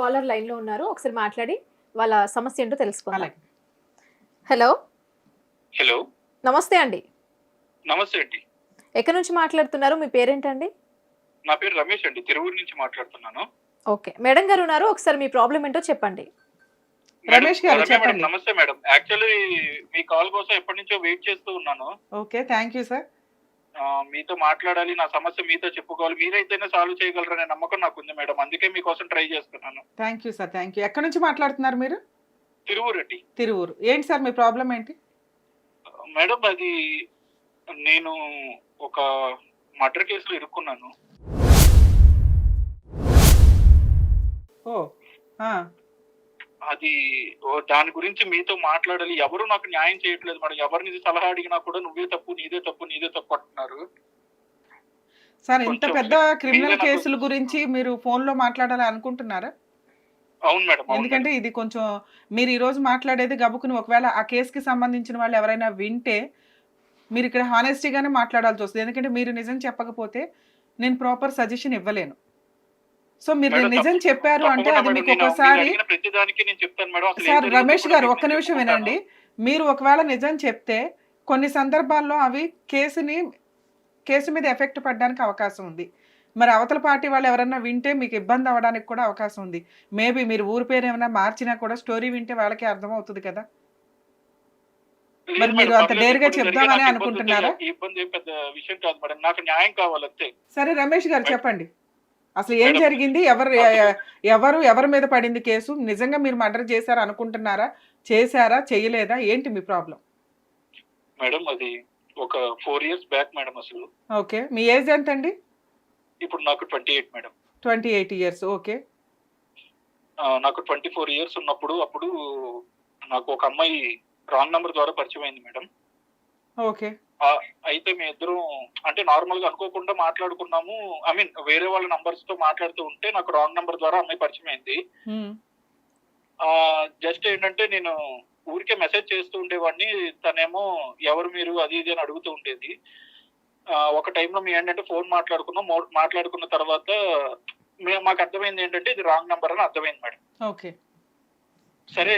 Caller లైన్లో ఉన్నారు. ఒకసారి మాట్లాడి వాళ్ళ సమస్య ఏంటో తెలుసుకుందాం. అలాగే. హలో. హలో. నమస్తే అండి. నమస్తే అండి. ఎక్కడి నుంచి మాట్లాడుతున్నారు? మీ పేరేంటండి? నా పేరు రమేష్ అండి. తిరువురు నుంచి మాట్లాడుతున్నాను. ఓకే. మేడం గారు ఉన్నారు. ఒకసారి మీ ప్రాబ్లం ఏంటో చెప్పండి. రమేష్ గారు, చెప్పండి. నమస్తే మేడం. యాక్చువల్లీ మీ కాల్ కోసం ఎప్పటి నుంచో వెయిట్ చేస్తూ ఉన్నాను. ఓకే. Thank you sir. మీతో మాట్లాడాలి నా సమస్య మీతో చెప్పుకోవాలి మీరైతేనే సాల్వ్ చేయగలరనే నమ్మకం నాకు ఉంది మేడం. అందుకే మీకోసం ట్రై చేస్తున్నాను. Thank you sir thank you ఎక్కడి నుంచి మాట్లాడుతున్నారు మీరు? తిరువురు అండి తిరువురు. ఏంటి సార్ మీ ప్రాబ్లం ఏంటి? మేడం అది నేను ఒక మర్డర్ కేసులో ఇరుక్కున్నాను. ఓ అది ఓ దాని గురించి మీతో మాట్లాడాలి. ఎవరు నాకు న్యాయం చేయట్లేదు మేడం. ఎవరిని సలహా అడిగినా కూడా నువ్వే తప్పు నీదే తప్పు నీదే తప్పు అంటున్నారు. సార్ ఇంత పెద్ద క్రిమినల్ కేసుల గురించి మీరు ఫోన్లో మాట్లాడాలి అనుకుంటున్నారా? అవును మేడం ఎందుకంటే ఇది కొంచెం మీరు ఈ రోజు మాట్లాడేది గబుకుని ఒకవేళ ఆ కేసుకి సంబంధించిన వాళ్ళు ఎవరైనా వింటే మీరు ఇక్కడ హానెస్టీగానే మాట్లాడాల్సి వస్తుంది. ఎందుకంటే మీరు నిజం చెప్పకపోతే నేను ప్రాపర్ సజెషన్ ఇవ్వలేను. సో మీరు నిజం చెప్పారు అంటే అది మీకు ఒకసారి సార్ రమేష్ గారు ఒక్క నిమిషం. వినండి. మీరు ఒకవేళ నిజం చెప్తే కొన్ని సందర్భాల్లో అవి కేసుని కేసు మీద ఎఫెక్ట్ పడడానికి అవకాశం ఉంది. మరి అవతల పార్టీ వాళ్ళు ఎవరన్నా వింటే మీకు ఇబ్బంది అవ్వడానికి కూడా అవకాశం ఉంది. మేబీ మీరు ఊరి పేరు ఏమైనా మార్చినా కూడా స్టోరీ వింటే వాళ్ళకి అర్థం అవుతుంది కదా మరి మీరు అంత ఇప్పుడు జరిగే చెప్దామని అనుకుంటున్నారా? సరే రమేష్ గారు. చెప్పండి. అసలు ఏం. జరిగింది? ఎవరు ఎవరు ఎవరి మీద పడింది కేసు? నిజంగా మీరు మర్డర్ చేశారు అనుకుంటున్నారా? చేశారా? చేయలేదా? ఏంటి మీ ప్రాబ్లం? మేడం అది ఒక ఫోర్ ఇయర్స్ బ్యాక్ మేడం అసలు. ఓకే. మీ ఏజ్ ఎంత అండి ఇప్పుడు నాకు twenty eight madam. Twenty eight years. Okay. నాకు ట్వంటీ ఫోర్ ఇయర్స్ ఉన్నప్పుడు అప్పుడు నాకు ఒక అమ్మాయి రాంగ్ నంబర్ ద్వారా పరిచయం అయింది మేడం. ఓకే. అయితే మీ ఇద్దరం అంటే నార్మల్గా అనుకోకుండా మాట్లాడుకున్నాము. ఐ మీన్ వేరే వాళ్ళ నంబర్స్తో మాట్లాడుతూ ఉంటే నాకు రాంగ్ నంబర్ ద్వారా అమ్మాయి పరిచయం అయింది. మ్మ్. జస్ట్ ఏంటంటే నేను ఊరికే మెసేజ్ చేస్తూ ఉండేవాడిని. తనేమో ఎవరు మీరు? అది ఇది అని అడుగుతూ ఉండేది. ఒక టైంలో మేము ఏంటంటే ఫోన్ మాట్లాడుకున్నాం. మాట్లాడుకున్న తర్వాత మాకు అర్థమైంది ఏంటంటే ఇది రాంగ్ నంబర్ అని అర్థమైంది మేడం. ఓకే. సరే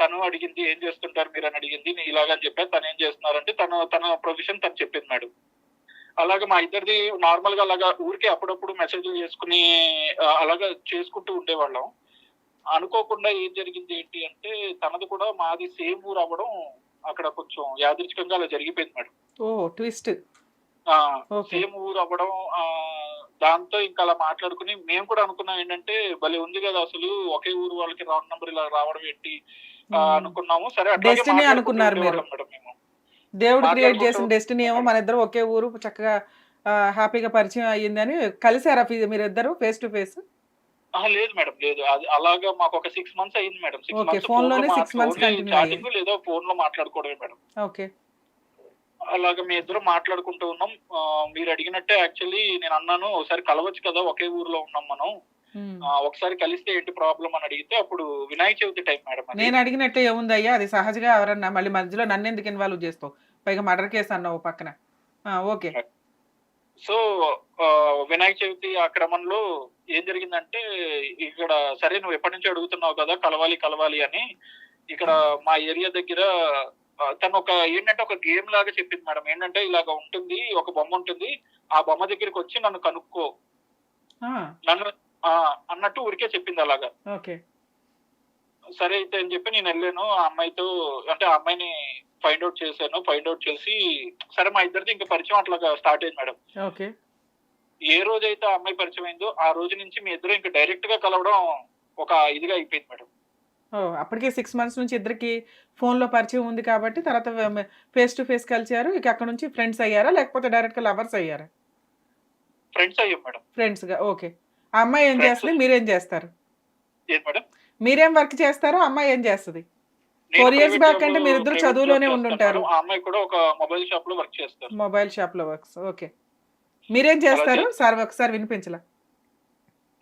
తను అడిగింది ఏం చేస్తుంటారు మీరు అని అడిగింది నేను ఇలాగని చెప్పాను తను ఏం చేస్తున్నారంటే తను తన ప్రొఫెషన్ తను చెప్పింది మేడం. అలాగే మా ఇద్దరిది నార్మల్గా అలాగా ఊరికే అప్పుడప్పుడు మెసేజ్లు చేసుకుని అలాగా చేసుకుంటూ ఉండేవాళ్ళం. అనుకోకుండా ఏం జరిగింది ఏంటి అంటే తనది కూడా మాది సేమ్ ఊరు అవ్వడం అక్కడ కొంచెం యాదృచ్ఛికంగా అలా జరిగిపోయింది మేడం. ఓ ట్విస్ట్. సేమ్ ఊరు అవ్వడం ఆ, దాంతో ఇంకా అలా మాట్లాడుకుని మేము కూడా అనుకున్నాం ఏంటంటే భలే ఉంది కదా అసలు ఒకే ఊరు వాళ్ళకి రాంగ్ నంబర్ ఇలా రావడం ఏంటి? అనుకున్నాము. సరే అనుకున్నారు మీరు. దేవుడు క్రియేట్ చేసిన డెస్టినీ ఏమో మన ఇద్దరు ఒకే ఊరు చక్కగా హ్యాపీగా పరిచయం అయ్యిందని కలిసారా మీరు ఇద్దరు ఫేస్ టు ఫేస్ లేదు మేడం లేదు. అది అలాగా మాకు ఒక సిక్స్ మంత్స్ అయింది మేడం. సిక్స్ మంత్స్ phone లోనే continue చాటింగ్ లేదా ఫోన్లో మాట్లాడుకోవడమే మేడం. ఓకే అలాగా మీ ఇద్దరు మాట్లాడుకుంటూ ఉన్నాం. మీరు అడిగినట్టే యాక్చువల్లీ నేను అన్నాను ఒకసారి కలవచ్చు కదా ఒకే ఊర్లో ఉన్నాం మనం. ఒకసారి కలిస్తే ఏంటి ప్రాబ్లం అని అడిగితే అప్పుడు వినాయక చవితి టైం మేడం. నేను అడిగినట్టే ఏముందయ్యా అది సహజంగా ఎవరన్నా మళ్ళీ మధ్యలో నన్ను ఎందుకు ఇన్వాల్వ్ చేస్తావు? పైగా మర్డర్ కేసు అన్నావు పక్కన. ఓకే. సో వినాయక చవితి ఆ క్రమంలో ఏం జరిగిందంటే ఇక్కడ సరే నువ్వు ఎప్పటి నుంచి అడుగుతున్నావు కదా కలవాలి కలవాలి అని. ఇక్కడ మా ఏరియా దగ్గర తను ఒక ఏంటంటే ఒక గేమ్ లాగా చెప్పింది మేడం. ఏంటంటే ఇలాగ ఉంటుంది ఒక బొమ్మ ఉంటుంది ఆ బొమ్మ దగ్గరికి వచ్చి నన్ను కనుక్కో. నన్ను అన్నట్టు ఊరికే చెప్పింది అలాగా. సరే అయితే అని చెప్పి నేను వెళ్ళాను. ఆ అమ్మాయితో అంటే ఆ అమ్మాయిని ఫైండ్ అవుట్ చేశాను. ఫైండ్ అవుట్ చేసి సరే మా ఇద్దరిది ఇంకా పరిచయం అట్లాగా స్టార్ట్ అయింది మేడం. ఓకే. ఏ రోజైతే ఆ అమ్మాయి పరిచయం అయిందో ఆ రోజు నుంచి మీ ఇద్దరు ఇంకా డైరెక్ట్గా కలవడం ఒక ఇదిగా అయిపోయింది మేడం. అప్పటికే సిక్స్ మంత్స్ నుంచి ఇద్దరికి ఫోన్లో పరిచయం ఉంది కాబట్టి తర్వాత ఫేస్ టు ఫేస్ కలిసారు ఇక అక్కడ నుంచి ఫ్రెండ్స్ అయ్యారా? లేకపోతే డైరెక్ట్గా లవర్స్ అయ్యారా? ఫ్రెండ్స్ అయ్యాం మేడం. ఫ్రెండ్స్గా ఓకే ఆ అమ్మాయి ఏం. చేస్తుంది? మీరేం చేస్తారు? మీరేం వర్క్ చేస్తారో అమ్మాయి ఏం చేస్తుంది? private back job- అంటే మీరిద్దరు private చదువులోనే ఉండుంటారు. అమ్మాయి కూడా ఒక మొబైల్ షాప్లో వర్క్ చేస్తారు. మొబైల్ షాప్లో వర్క్స్ ఓకే మీరేం చేస్తారు? సార్ ఒకసారి వినిపించలా?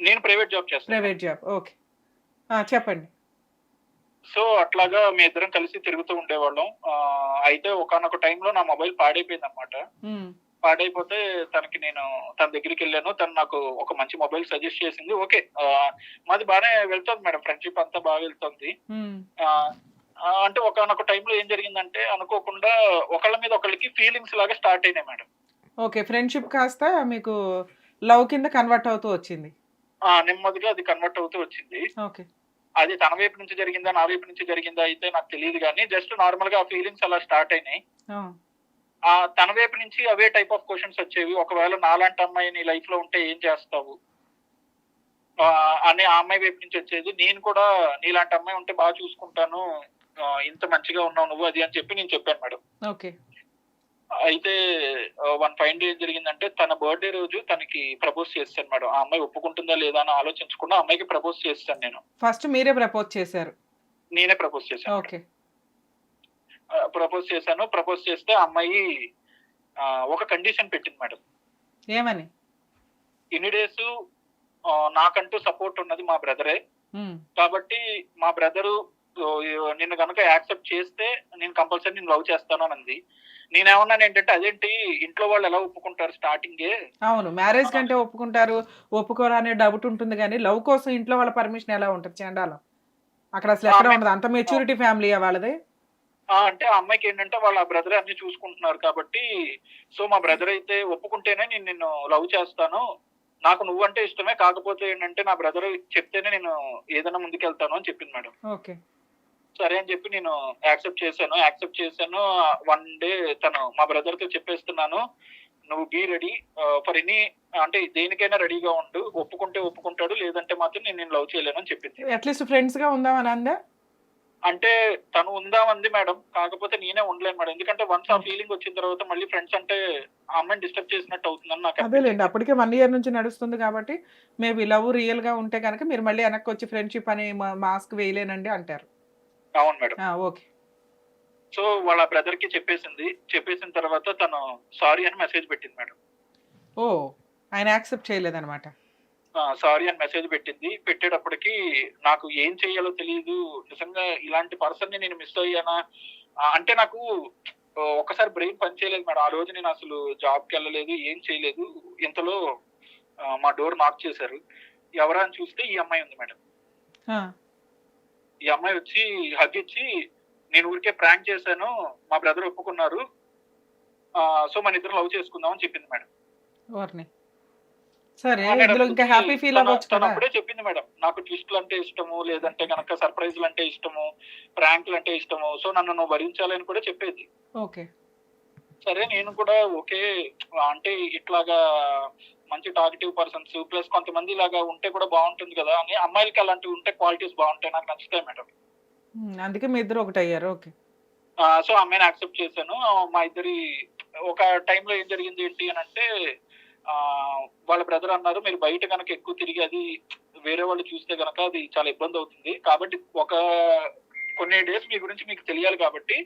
నేను ప్రైవేట్ జాబ్ చేస్తాను. ప్రైవేట్ జాబ్ ఓకే చెప్పండి. సో అట్లాగా మీ ఇద్దరం కలిసి తిరుగుతూ ఉండేవాళ్ళం. అయితే ఒకనొక టైంలో నా మొబైల్ పాడైపోయింది అనమాట పాడైపోతే తనకి నేను తన దగ్గరికి వెళ్ళాను. తను నాకు ఒక మంచి మొబైల్ సజెస్ట్ చేసింది. ఓకే మాది బాగానే వెళ్తుంది మేడం. ఫ్రెండ్షిప్ అంతా బాగా వెళ్తుంది. అంటే ఒకనొక టైంలో ఏం జరిగిందంటే అనుకోకుండా ఒకళ్ళ మీద ఒకళ్ళకి ఫీలింగ్స్ లాగా స్టార్ట్ అయినాయి మేడం. ఓకే ఫ్రెండ్షిప్ కాస్త మీకు లవ్ కింద కన్వర్ట్ అవుతూ వచ్చింది. నెమ్మదిగా అది కన్వర్ట్ అవుతూ వచ్చింది. ఓకే. అది తన వైపు నుంచి జరిగిందా నా వైపు నుంచి జరిగిందా అయితే నాకు తెలియదు కానీ జస్ట్ నార్మల్గా ఆ ఫీలింగ్స్ అలా స్టార్ట్ అయినాయి. ఆ, తన వైపు నుంచి అవే టైప్ ఆఫ్ క్వశ్చన్స్ వచ్చేవి. ఒకవేళ నాలాంటి అమ్మాయి నీ లైఫ్లో ఉంటే ఏం చేస్తావు? అనే ఆ అమ్మాయి వైపు నుంచి వచ్చేది. నేను కూడా నీలాంటి అమ్మాయి ఉంటే బాగా చూసుకుంటాను. ఇంత మంచిగా ఉన్నావు నువ్వు అది అని చెప్పి నేను చెప్పాను మేడం. ఓకే. అయితే వన్ ఫైన్ డే జరిగిందంటే తన బర్త్డే రోజు తనకి ప్రపోజ్ చేస్తాను మేడం. ఆ అమ్మాయి ఒప్పుకుంటుందా లేదా అని ఆలోచించకుండా అమ్మాయికి ప్రపోజ్ చేస్తాను నేను. ఫస్ట్ మీరే ప్రపోజ్ చేశారు? నేనే ప్రపోజ్ చేశాను ఓకే. ప్రపోజ్ చేశాను. ప్రపోజ్ చేస్తే అమ్మాయి ఒక కండిషన్ పెట్టింది మేడం. ఏమని? ఇన్ని డేస్ నాకంటూ సపోర్ట్ ఉన్నది మా బ్రదరే. కాబట్టి మా బ్రదరు నిన్ను కనుక యాక్సెప్ట్ చేస్తే నేను కంపల్సరీ నేను లవ్ చేస్తాను అని నేనేమన్నాను ఏంటంటే అదేంటి ఇంట్లో వాళ్ళు ఎలా ఒప్పుకుంటారు స్టార్టింగే అవును మ్యారేజ్ కంటే ఒప్పుకుంటారు ఒప్పుకోరా అనే డౌట్ ఉంటుంది కానీ లవ్ కోసం ఇంట్లో వాళ్ళ పర్మిషన్ ఎలా ఉంటుంది చండాలం? అక్కడ అసలు ఎక్కడ ఉండదు? అంత మెచ్యూరిటీ ఫ్యామిలీ వాళ్ళది? అంటే ఆ అమ్మాయికి ఏంటంటే వాళ్ళ బ్రదర్ అన్ని చూసుకుంటున్నారు కాబట్టి సో మా బ్రదర్ అయితే ఒప్పుకుంటేనే నేను నిన్ను లవ్ చేస్తాను. నాకు నువ్వంటే ఇష్టమే కాకపోతే ఏంటంటే నా బ్రదర్ చెప్తేనే నేను ఏదైనా ముందుకెళ్తాను అని చెప్పింది మేడం. ఓకే. సరే అని చెప్పి నేను యాక్సెప్ట్ చేశాను. యాక్సెప్ట్ చేశాను. వన్ డే తను మా బ్రదర్తో చెప్పేస్తున్నాను. నువ్వు బీ రెడీ ఫర్ ఎనీ అంటే దేనికైనా రెడీగా ఉండు. ఒప్పుకుంటే ఒప్పుకుంటాడు లేదంటే మాత్రం నేను నేను లవ్ చేయలేను అని చెప్పింది. అట్లీస్ట్ ఫ్రెండ్స్గా ఉందామని అందా అంటే తను ఉందామంది మేడం. కాకపోతే నేనే ఉండలేను మేడం. ఎందుకంటే వన్స్ ఆ ఫీలింగ్ వచ్చిన తర్వాత మళ్ళీ ఫ్రెండ్స్ అంటే అమ్మాయిని డిస్టర్బ్ చేసినట్టు అవుతుందని నాకు అదేలేండి. అప్పటికే వన్ ఇయర్ నుంచి నడుస్తుంది కాబట్టి మేబీ లవ్ రియల్గా ఉంటే కనుక మీరు మళ్ళీ వెనక్కి వచ్చి ఫ్రెండ్షిప్ అని మాస్క్ వేయలేనండి అంటారు. అవును మేడం. ఓకే. సో వాళ్ళ బ్రదర్కి చెప్పేసింది. చెప్పేసిన తర్వాత తను సారీ అని మెసేజ్ పెట్టింది మేడం. ఓ ఆయన యాక్సెప్ట్ చేయలేదన్నమాట. సారీ అని మెసేజ్ పెట్టింది. పెట్టేటప్పటికి నాకు ఏం చేయాలో తెలియదు నిజంగా ఇలాంటి పర్సన్ని నేను మిస్ అయ్యానా? అంటే నాకు ఆ, ఒక్కసారి బ్రెయిన్ పని చేయలేదు మేడం. ఆ రోజు నేను అసలు జాబ్కి వెళ్ళలేదు ఏం చేయలేదు. ఇంతలో మా డోర్ నాక్ చేశారు. ఎవరా అని చూస్తే ఈ అమ్మాయి ఉంది మేడం. ఈ అమ్మాయి వచ్చి హగ్ ఇచ్చి నేను ఊరికే ప్రాంక్ చేశాను మా బ్రదర్ ఒప్పుకున్నారు. సో మన ఇద్దరు లవ్ చేసుకుందాం అని చెప్పింది మేడం. సరే ఇంకా హ్యాపీ ఫీల్ అప్పుడే చెప్పింది మేడం నాకు ట్విస్ట్లు అంటే ఇష్టము లేదంటే కనుక సర్ప్రైజ్లు అంటే ఇష్టము ప్రాంక్లు అంటే ఇష్టము సో నన్ను నువ్వు భరించాలని కూడా చెప్పేది. ఓకే. సరే నేను కూడా ఓకే అంటే ఇట్లాగా మంచి టాకిటివ్ పర్సన్స్ ప్లస్ కొంతమంది ఇలాగా ఉంటే కూడా బాగుంటుంది కదా అని అమ్మాయిలకి అలాంటివి ఉంటే క్వాలిటీస్ బాగుంటాయి నాకు నచ్చుతాయి మేడం. అందుకే మీ ఇద్దరు ఒకటి అయ్యారు ఓకే. సో అమ్మాయిని యాక్సెప్ట్ చేశాను. మా ఇద్దరి ఒక టైంలో ఏం జరిగింది ఏంటి అని అంటే వాళ్ళ బ్రదర్ అన్నారు మీరు బయట కనుక ఎక్కువ తిరిగి అది వేరే వాళ్ళు చూస్తే కనుక అది చాలా ఇబ్బంది అవుతుంది. కాబట్టి ఒక కొన్ని డేస్ మీ గురించి మీకు తెలియాలి కాబట్టి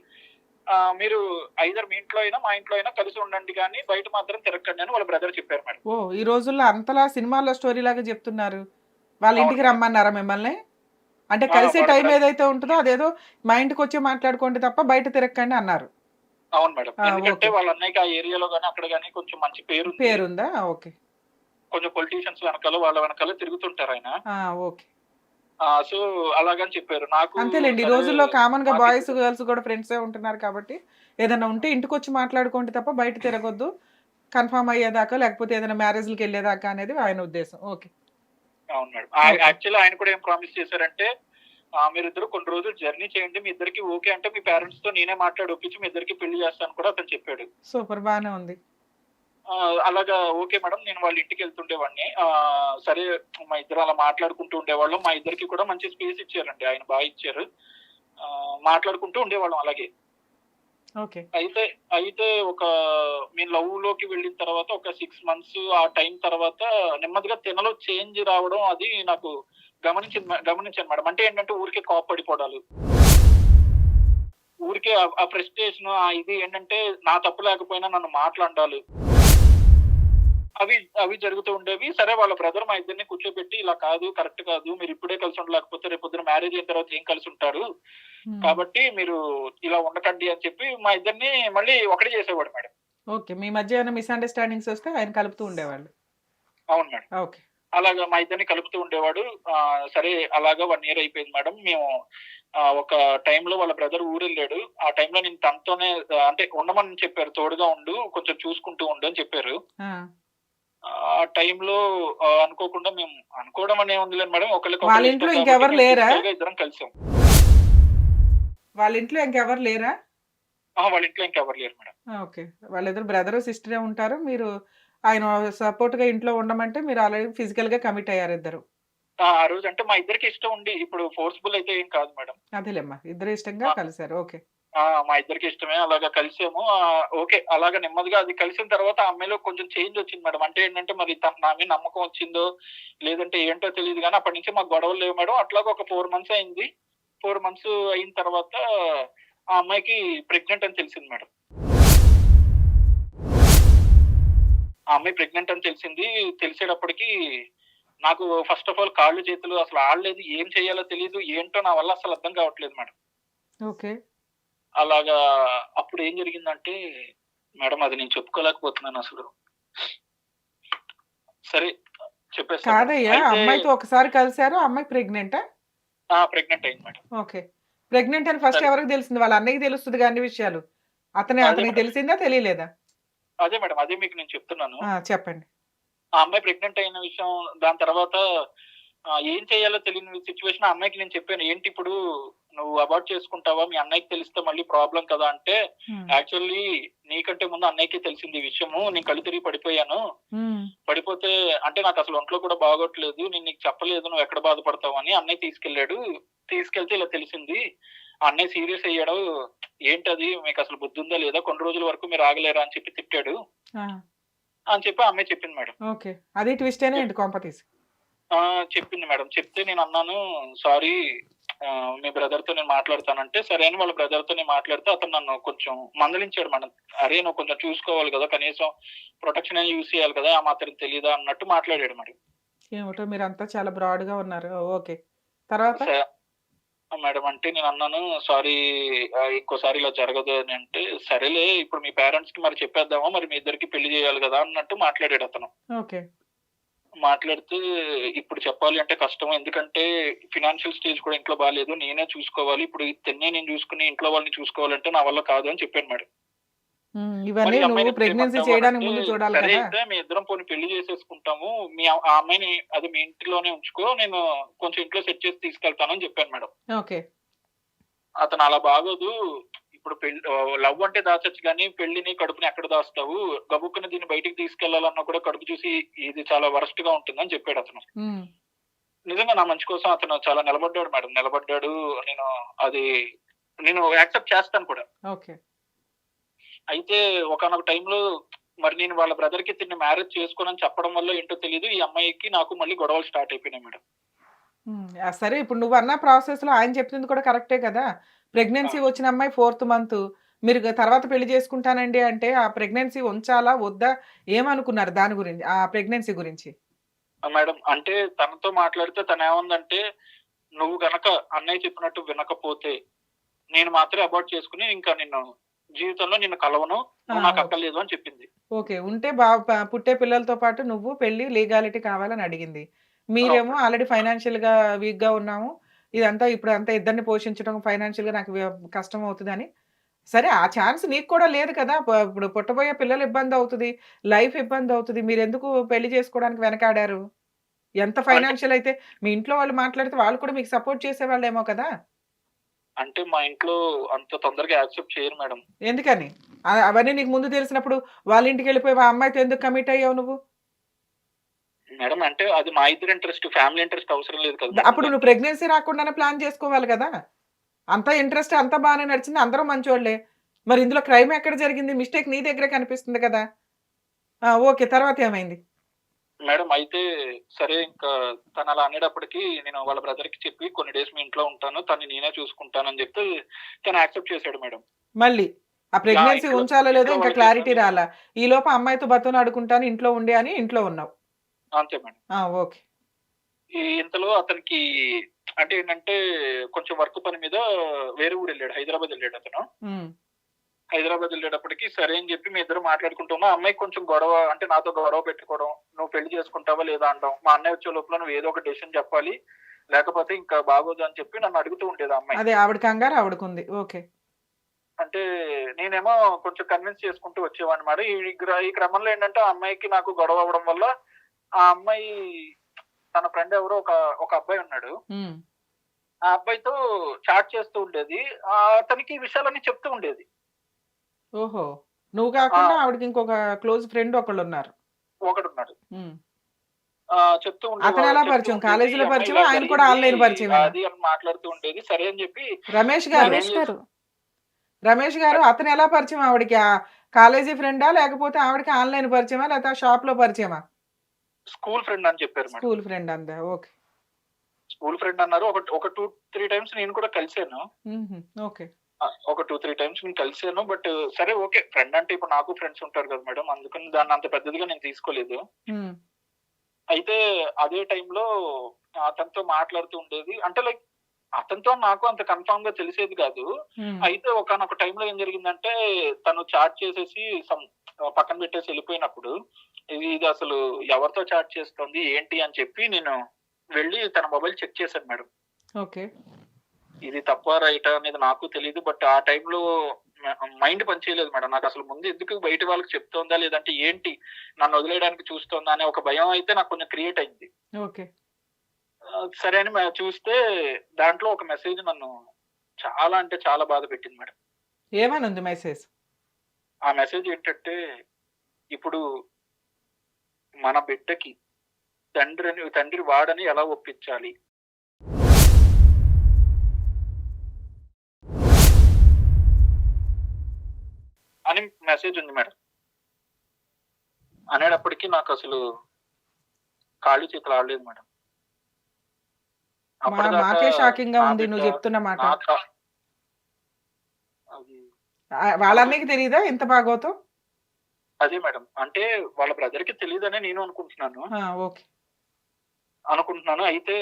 మీరు ఐదర్ మీ ఇంట్లో అయినా మా ఇంట్లో అయినా కలిసి ఉండండి కానీ బయట మాత్రం తిరగకండి అని వాళ్ళ బ్రదర్ చెప్పారు మేడం. ఓ ఈ రోజుల్లో అంతలా సినిమాల్లో స్టోరీ లాగా చెప్తున్నారు. వాళ్ళ ఇంటికి. రమ్మన్నారా మిమ్మల్ని? అంటే కలిసే టైం ఏదైతే ఉంటుందో అదేదో మా ఇంటికి వచ్చి మాట్లాడుకోండి తప్ప బయట తిరగకండి అన్నారు. అవును మేడం. ఎందుకంటే. వాళ్ళ అన్నయ్యకి ఆ ఏరియాలో కానీ అక్కడ కానీ కొంచెం మంచి పేరు పేరుందా? ఓకే. కొంచెం పొలిటీషియన్స్ వెనకాల వాళ్ళ వెనకాల తిరుగుతుంటారు ఆయన. ఓకే. సో అలాగని చెప్పారు. నాకు అంతేలేండి ఈ రోజుల్లో కామన్గా బాయ్స్ గర్ల్స్ కూడా ఫ్రెండ్స్ ఉంటున్నారు కాబట్టి ఏదైనా ఉంటే ఇంటికి వచ్చి మాట్లాడుకోండి తప్ప బయట తిరగొద్దు. కన్ఫర్మ్ అయ్యేదాకా లేకపోతే ఏదైనా మ్యారేజ్లకి వెళ్ళేదాకా అనేది ఆయన ఉద్దేశం. ఓకే అవును మేడం. Okay. యాక్చువల్లీ ఆయన కూడా ఏం ప్రామిస్ చేశారంటే మీరిద్దరు కొన్ని రోజులు జర్నీ చేయండి మీ ఇద్దరికి ఓకే అంటే మీ పేరెంట్స్తో నేనే మాట్లాడి ఒప్పించి మీ ఇద్దరికి పెళ్ళి చేస్తాను కూడా అతను చెప్పాడు. సూపర్ బాగానే ఉంది. అలాగా ఓకే మేడం నేను వాళ్ళ ఇంటికి వెళ్తుండేవాడిని. ఆ, సరే మా ఇద్దరు అలా మాట్లాడుకుంటూ ఉండేవాళ్ళం. మా ఇద్దరికి కూడా మంచి స్పేస్ ఇచ్చారండి ఆయన బాగా ఇచ్చారు. మాట్లాడుకుంటూ ఉండేవాళ్ళం అలాగే. ఓకే. అయితే అయితే ఒక మేము లవ్లోకి వెళ్ళిన తర్వాత ఒక సిక్స్ మంత్స్ ఆ టైం తర్వాత నెమ్మదిగా తినలో చేంజ్ రావడం అది నాకు గమనించింది గమనించాను మేడం. అంటే ఏంటంటే ఊరికే కోపడిపోవడాలు. ఊరికే ఆ- ఫ్రస్ట్రేషన్ ఆ ఇది ఏంటంటే నా తప్పు లేకపోయినా నన్ను మాట్లాడాలి. అవి అవి జరుగుతూ ఉండేవి. సరే వాళ్ళ బ్రదర్ మా ఇద్దరిని కూర్చోబెట్టి ఇలా కాదు కరెక్ట్ కాదు మీరు ఇప్పుడే కలిసి ఉండలేకపోతే రేపు పొద్దున మ్యారేజ్ అయిన తర్వాత ఏం కలిసి ఉంటారు? కాబట్టి మీరు ఇలా ఉండకండి అని చెప్పి మా ఇద్దరిని మళ్ళీ ఒకటి చేసేవాడు మేడం. ఓకే. మీ మధ్య ఏమైనా మిస్అండర్స్టాండింగ్స్ వస్తే ఆయన కలుపుతూ ఉండేవాళ్ళు? అవును మేడం. ఓకే. అలాగా మా ఇద్దరిని కలుపుతూ ఉండేవాడు. సరే అలాగా వన్ ఇయర్ అయిపోయింది మేడం. మేము ఒక టైంలో వాళ్ళ బ్రదర్ ఊరు వెళ్ళాడు. ఆ టైంలో నేను తనతోనే అంటే ఉండమని చెప్పారు తోడుగా ఉండు కొంచెం చూసుకుంటూ ఉండు అని చెప్పారు. ఆ. టైంలో అనుకోకుండా మేము అనుకోవడం అనే ఉంది మేడం. ఒకరికి వాళ్ళ ఇంట్లో ఇంకెవరు లేరా? ఇద్దరం కలిసాం. వాళ్ళ ఇంట్లో ఇంకెవరు లేరా? ఆ, వాళ్ళ ఇంట్లో ఇంకెవరు లేరు మేడం. ఓకే. వాళ్ళిద్దరు బ్రదర్ సిస్టరే ఉంటారు. మీరు ఆయన సపోర్ట్గా ఇంట్లో ఉండమంటే మీరు ఆల్రెడీ ఫిజికల్గా కమిట్ అయ్యారు ఇద్దరు. ఆ రోజు అంటే మా ఇద్దరికి ఇష్టం ఉండి ఇప్పుడు ఫోర్స్ఫుల్ అయితే ఏం కాదు మేడం. అదేలేమ్మా. ఇద్దరు ఇష్టంగా. కలిసారు. ఓకే. మా ఇద్దరికి ఇష్టమే అలాగా కలిసాము. ఓకే అలాగా నెమ్మదిగా అది కలిసిన తర్వాత అమ్మాయిలో కొంచెం చేంజ్ వచ్చింది మేడం. అంటే ఏంటంటే మరి తన నా మీద నమ్మకం వచ్చిందో లేదంటే ఏంటో తెలియదు కానీ అప్పటి నుంచి మాకు గొడవలు లేవు మేడం. అట్లాగా ఒక ఫోర్ మంత్స్ అయింది. ఫోర్ మంత్స్ అయిన తర్వాత ఆ అమ్మాయికి ప్రెగ్నెంట్ అని తెలిసింది మేడం. ఆ అమ్మాయి ప్రెగ్నెంట్ అని తెలిసింది. తెలిసేటప్పటికి నాకు ఫస్ట్ ఆఫ్ ఆల్ కాళ్ళు చేతులు అసలు ఆడలేదు. ఏం చేయాలో తెలియదు ఏంటో నా వల్ల అసలు అర్థం కావట్లేదు మేడం. ఓకే. అలాగా అప్పుడు ఏం జరిగిందంటే మేడం అది నేను చెప్పుకోలేకపోతున్నాను అసలు. సరే కాదయ్యా అయితే, అమ్మాయితో ఒకసారి కలిసారు అమ్మాయి ప్రెగ్నెంటా? ఆ ప్రెగ్నెంట్ అయింది మేడం. ఓకే. ప్రెగ్నెంట్ అని ఫస్ట్. ఎవరికి తెలిసింది వాళ్ళ అన్నయ్యకి తెలుస్తుంది కానీ విషయాలు. అతని అతనికి. తెలిసిందా తెలియలేదా? అదే మేడం అదే మీకు నేను చెప్తున్నాను. చెప్పండి. ఆ అమ్మాయి ప్రెగ్నెంట్ అయిన విషయం దాని తర్వాత ఏం చేయాలో తెలియని సిచ్యువేషన్ ఆ అమ్మాయికి నేను చెప్పాను. ఏంటి ఇప్పుడు నువ్వు అబార్ట్ చేసుకుంటావా? మీ అన్నయ్యకి తెలిస్తే మళ్ళీ ప్రాబ్లం కదా అంటే యాక్చువల్లీ నీకంటే ముందు అన్నయ్యకి తెలిసింది ఈ విషయము. నేను కళ్ళు తిరిగి పడిపోయాను. పడిపోతే అంటే నాకు అసలు ఒంట్లో కూడా బాగోట్లేదు. నేను నీకు చెప్పలేదు నువ్వు ఎక్కడ బాధపడతావు అని అన్నయ్య తీసుకెళ్ళాడు. తీసుకెళ్తే ఇలా తెలిసింది. ఆ అన్నయ్య సీరియస్ అయ్యాడు. ఏంటది? మీకు అసలు బుద్ధి ఉందా లేదా? కొన్ని రోజుల వరకు మీరు ఆగలేరా అని చెప్పి తిట్టాడు. అని చెప్పి అమ్మాయి చెప్పింది మేడం. ఓకే. అది ట్విస్ట్ చెప్పింది మేడం. చెప్తే నేను అన్నాను సారీ మీ బ్రదర్తో నేను మాట్లాడతానంటే సరే అని వాళ్ళ బ్రదర్తో నేను మాట్లాడితే అతను నన్ను కొంచెం మందలించాడు మేడం. అరే నువ్వు కొంచెం చూసుకోవాలి కదా కనీసం ప్రొటెక్షన్ అని యూస్ చేయాలి కదా ఆ మాత్రం తెలియదా అన్నట్టు మాట్లాడాడు మేడం. ఏమిటో మీరు అంతా చాలా బ్రాడ్గా ఉన్నారు. ఓకే. తర్వాత? మేడం అంటే నేను అన్నాను సారీ ఇంకోసారి ఇలా జరగదు అని అంటే సరేలే ఇప్పుడు మీ పేరెంట్స్కి మరి చెప్పేద్దామా? మరి మీ ఇద్దరికి పెళ్ళి చేయాలి కదా అన్నట్టు మాట్లాడాడు అతను. ఓకే. మాట్లాడితే ఇప్పుడు చెప్పాలి అంటే కష్టం. ఎందుకంటే ఫినాన్షియల్ స్టేజ్ కూడా ఇంట్లో బాగాలేదు నేనే చూసుకోవాలి. ఇప్పుడు తెన్నే నేను చూసుకుని ఇంట్లో వాళ్ళని చూసుకోవాలంటే నా వల్ల కాదు అని చెప్పాను మేడం. ఇవన్నీ నువ్వు ప్రెగ్నెన్సీ చేయడానికి అంటే, ముందు చూడాలి సరే కదా. అయితే మీ ఇద్దరం పోనీ పెళ్ళి చేసేసుకుంటాము. మీ ఆ అమ్మాయిని అది మీ ఇంట్లోనే ఉంచుకో. నేను కొంచెం ఇంట్లో సెట్ చేసి తీసుకెళ్తానని చెప్పాను మేడం. ఓకే. అతను అలా బాగోదు. ఇప్పుడు పెళ్ళి లవ్ అంటే దాచొచ్చు కానీ పెళ్ళిని కడుపుని ఎక్కడ దాస్తావు గబుక్కుని దీన్ని బయటికి తీసుకెళ్ళాలన్నా కూడా కడుపు చూసి ఇది చాలా వరస్ట్గా ఉంటుందని చెప్పాడు అతను. నిజంగా నా మంచి కోసం అతను చాలా నిలబడ్డాడు మేడం. నిలబడ్డాడు నేను అది నేను యాక్సెప్ట్ చేస్తాను కూడా. ఓకే. అయితే ఒకనొక టైంలో మరి నేను వాళ్ళ బ్రదర్కి తిన్న మ్యారేజ్ చేసుకోనని చెప్పడం వల్ల ఏంటో తెలియదు ఈ అమ్మాయికి నాకు మళ్ళీ గొడవలు స్టార్ట్ అయిపోయినాయి మేడం. సరే ఇప్పుడు నువ్వు అన్న ప్రాసెస్లో ఆయన చెప్తుంది కూడా కరెక్టే కదా? ప్రెగ్నెన్సీ వచ్చిన అమ్మాయి ఫోర్త్ మంత్. మీరు తర్వాత పెళ్ళి చేసుకుంటానండి అంటే ఆ ప్రెగ్నెన్సీ ఉంచాలా వద్దా? ఏమనుకున్నారు దాని గురించి ఆ ప్రెగ్నెన్సీ గురించి? మేడం అంటే తనతో మాట్లాడితే తను ఏముందంటే నువ్వు గనక అన్నయ్య చెప్పినట్టు వినకపోతే నేను మాత్రమే అబార్ట్ చేసుకుని ఇంకా నిన్ను జీవితంలో నిన్ను కలవను నాకు. అక్కర్లేదు అని చెప్పింది. ఓకే ఉంటే బా పుట్టే పిల్లలతో పాటు నువ్వు పెళ్ళి లీగాలిటీ కావాలని అడిగింది. మీరేమో ఆల్రెడీ ఫైనాన్షియల్గా వీక్గా ఉన్నాము. ఇదంతా ఇప్పుడు అంతా ఇద్దరిని పోషించడం ఫైనాన్షియల్గా నాకు కష్టం అవుతుందని. సరే ఆ ఛాన్స్ నీకు కూడా లేదు కదా. ఇప్పుడు పుట్టబోయే పిల్లలు ఇబ్బంది అవుతుంది లైఫ్ ఇబ్బంది అవుతుంది. మీరు ఎందుకు పెళ్ళి చేసుకోవడానికి వెనకాడారు? ఎంత ఫైనాన్షియల్ అయితే మీ ఇంట్లో వాళ్ళు మాట్లాడితే వాళ్ళు కూడా మీకు సపోర్ట్ చేసేవాళ్ళేమో కదా. అంటే మా ఇంట్లో అంత తొందరగా యాక్సెప్ట్ చేయరు మేడం. ఎందుకని? అవన్నీ నీకు ముందు తెలిసినప్పుడు వాళ్ళ ఇంటికి వెళ్ళిపోయి ఆ అమ్మాయితో ఎందుకు కమిట్ అయ్యావు నువ్వు? మేడం. అంటే అది మా ఇద్దరు ఇంట్రెస్ట్ ఫ్యామిలీ ఇంట్రెస్ట్ అవసరం లేదు కదా. అప్పుడు నువ్వు ప్రెగ్నెన్సీ రాకుండానే ప్లాన్ చేసుకోవాలి కదా. అంత ఇంట్రెస్ట్ అంత బాగానే నడిచింది అందరూ మంచోళ్ళే. మరి ఇందులో క్రైమ్ ఎక్కడ జరిగింది? మిస్టేక్ నీ దగ్గరే కనిపిస్తుంది కదా. ఓకే తర్వాత ఏమైంది? మేడం అయితే సరే ఇంకా తను అలా అనేటప్పటికి నేను వాళ్ళ బ్రదర్కి చెప్పి కొన్ని డేస్ మీ ఇంట్లో ఉంటాను తను నేనే చూసుకుంటానని చెప్తే తను యాక్సెప్ట్ చేశాడు మేడం. మళ్ళీ? ఆ ప్రెగ్నెన్సీ ఉంచాలో లేదో ఇంకా క్లారిటీ. రాలా? ఈ లోపు అమ్మాయితో బతును అడుకుంటాను ఇంట్లో ఉండి అని ఇంట్లో ఉన్నావు. అంతే మేడం. ఓకే. ఇంతలో అతనికి అంటే ఏంటంటే కొంచెం వర్క్ పని మీద వేరే ఊరు వెళ్ళాడు హైదరాబాద్ వెళ్ళాడు అతను. హైదరాబాద్ వెళ్ళేటప్పటికి సరే అని చెప్పి మీ ఇద్దరు మాట్లాడుకుంటున్నా అమ్మాయికి కొంచెం గొడవ అంటే నాతో గొడవ పెట్టుకోవడం నువ్వు పెళ్ళి చేసుకుంటావా లేదా అంటాం. మా అన్నయ్య వచ్చే లోపల నువ్వు ఏదో ఒక డెసిషన్ చెప్పాలి లేకపోతే ఇంకా బాగోదు అని చెప్పి నన్ను అడుగుతూ ఉండేది అమ్మాయి. అదే ఆవిడ కంగారు ఆవిడకుంది ఓకే. అంటే నేనేమో కొంచెం కన్విన్స్ చేసుకుంటూ వచ్చేవాడిని మేడం. ఈ గ్ర- ఈ క్రమంలో ఏంటంటే ఆ అమ్మాయికి నాకు గొడవ అవ్వడం వల్ల ఆ అమ్మాయి తన ఫ్రెండ్ ఎవరో ఒక ఒక అబ్బాయి ఉన్నాడు. ఆ అబ్బాయితో చాట్ చేస్తూ ఉండేది. అతనికి ఈ విషయాలన్నీ చెప్తూ ఉండేది. ఓహో. నువ్వు కాకుండా. ఆవిడకి ఇంకొక క్లోజ్ ఫ్రెండ్ ఒకళ్ళు ఉన్నారు ఒకడు ఆ, చెప్తూ అతను ఎలా పరిచయం? కాలేజీలో? ఇలా ఆయన కూడా ఆన్లైన్ పరిచయమేనా? అది అని మాట్లాడుతూ ఉండేది. సరే అని చెప్పి రమేష్ గారు రమేష్ గారు. రమేష్ గారు అతను ఎలా పరిచయం? ఆవిడకి ఆ కాలేజీ ఫ్రెండా లేకపోతే ఆవిడకి ఆన్లైన్ పరిచయమా? లేకపోతే షాప్లో పరిచయమా? స్కూల్ ఫ్రెండ్ అని చెప్పారు మేడం. స్కూల్ ఫ్రెండ్ అందా? ఓకే. స్కూల్ ఫ్రెండ్ అన్నారు. ఒక ఒక టూ త్రీ టైమ్స్ నేను కూడా కలిసాను. ఓకే. ఒక టూ త్రీ టైమ్స్ నేను కలిసాను. బట్ సరే ఓకే. ఫ్రెండ్ అంటే ఇప్పుడు నాకు ఫ్రెండ్స్ ఉంటారు కదా మేడం. అందుకని దాన్ని అంత పెద్దదిగా నేను తీసుకోలేదు. అయితే అదే టైంలో అతనితో మాట్లాడుతూ ఉండేది. అంటే లైక్ అతనితో నాకు అంత కన్ఫామ్గా తెలిసేది కాదు. ఉమ్, అయితే ఒకనొక టైంలో ఏం జరిగిందంటే తను చాట్ చేసేసి some పక్కన పెట్టేసి వెళ్ళిపోయినప్పుడు ఇది ఇది అసలు ఎవరితో చాట్ చేస్తుంది ఏంటి అని చెప్పి నేను వెళ్ళి తన మొబైల్ చెక్ చేశాను మేడం. ఓకే ఇది తప్ప రైట్ అనేది నాకు తెలియదు బట్ ఆ టైంలో మైండ్ పనిచేయలేదు మేడం. నాకు అసలు ముందు ఎందుకు బయట వాళ్ళకి చెప్తోందా లేదంటే ఏంటి నన్ను వదిలేయడానికి చూస్తోందా అనే ఒక భయం అయితే నాకు కొంచెం క్రియేట్ అయింది. ఓకే సరే అని చూస్తే దాంట్లో ఒక మెసేజ్ నన్ను చాలా అంటే చాలా బాధ పెట్టింది మేడం. ఏమని ఉంది మెసేజ్ ఆ మెసేజ్ ఏంటంటే ఇప్పుడు మన బిడ్డకి తండ్రిని తండ్రి వాడని ఎలా ఒప్పించాలి? అని మెసేజ్ ఉంది మేడం. అనేటప్పటికీ నాకు అసలు కాళ్ళు చేతులు ఆడలేదు మేడం. మాకే షాకింగ్గా ఉంది నువ్వు చెప్తున్న మాట. వాళ్ళన్నకి తెలియదా ఎంత బాగోతో? అదే మేడం. అంటే వాళ్ళ బ్రదర్కి తెలియదనే నేను అనుకుంటున్నాను. ఓకే. అనుకుంటున్నాను. అయితే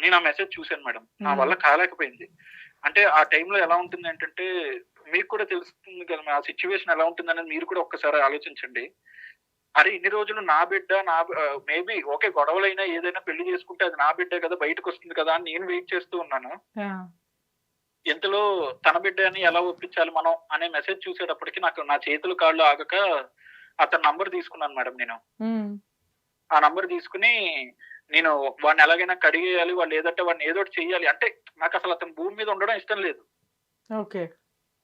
నేను ఆ మెసేజ్ చూశాను మేడం. నా. వల్ల కాలేకపోయింది. అంటే ఆ టైంలో ఎలా ఉంటుంది ఏంటంటే మీకు కూడా తెలుస్తుంది కదా ఆ సిచ్యువేషన్ ఎలా ఉంటుంది అనేది మీరు కూడా ఒక్కసారి ఆలోచించండి. అరే ఇన్ని రోజులు నా బిడ్డ నా మేబీ ఓకే గొడవలైనా ఏదైనా పెళ్ళి చేసుకుంటే అది నా బిడ్డే కదా బయటకు వస్తుంది కదా అని నేను వెయిట్ చేస్తూ ఉన్నాను. ఇంతలో తన బిడ్డ అని ఎలా ఒప్పించాలి మనం అనే మెసేజ్ చూసేటప్పటికి నాకు నా చేతులు కాళ్ళు ఆగక అతని నంబర్ తీసుకున్నాను మేడం నేను. ఆ నంబర్ తీసుకుని నేను వాడిని ఎలాగైనా కడిగేయాలి వాళ్ళు ఏదంటే వాడిని ఏదో చెయ్యాలి. అంటే నాకు అసలు అతను భూమి మీద ఉండడం ఇష్టం లేదు. ఓకే.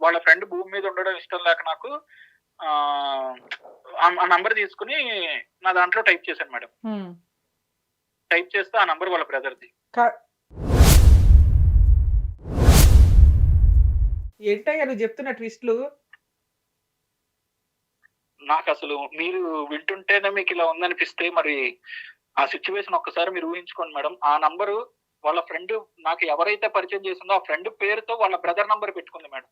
వాళ్ళ ఫ్రెండ్ భూమి మీద ఉండడం ఇష్టం లేక నాకు ఆ నంబర్ తీసుకుని నా దాంట్లో టైప్ చేశాను మేడం. టైప్ చేస్తే ఆ నంబర్ వాళ్ళ బ్రదర్ది ఏంటయ్యా నువ్వు చెప్తున్న ట్విస్ట్లు నాకు అసలు మీరు వింటుంటేనే మీకు ఇలా ఉందనిపిస్తే మరి ఆ సిచ్యువేషన్ ఒక్కసారి మీరు ఊహించుకోండి మేడం. ఆ నంబరు వాళ్ళ ఫ్రెండ్ నాకు ఎవరైతే పరిచయం చేసిందో ఆ ఫ్రెండ్ పేరుతో వాళ్ళ బ్రదర్ నంబర్ పెట్టుకుంది మేడం.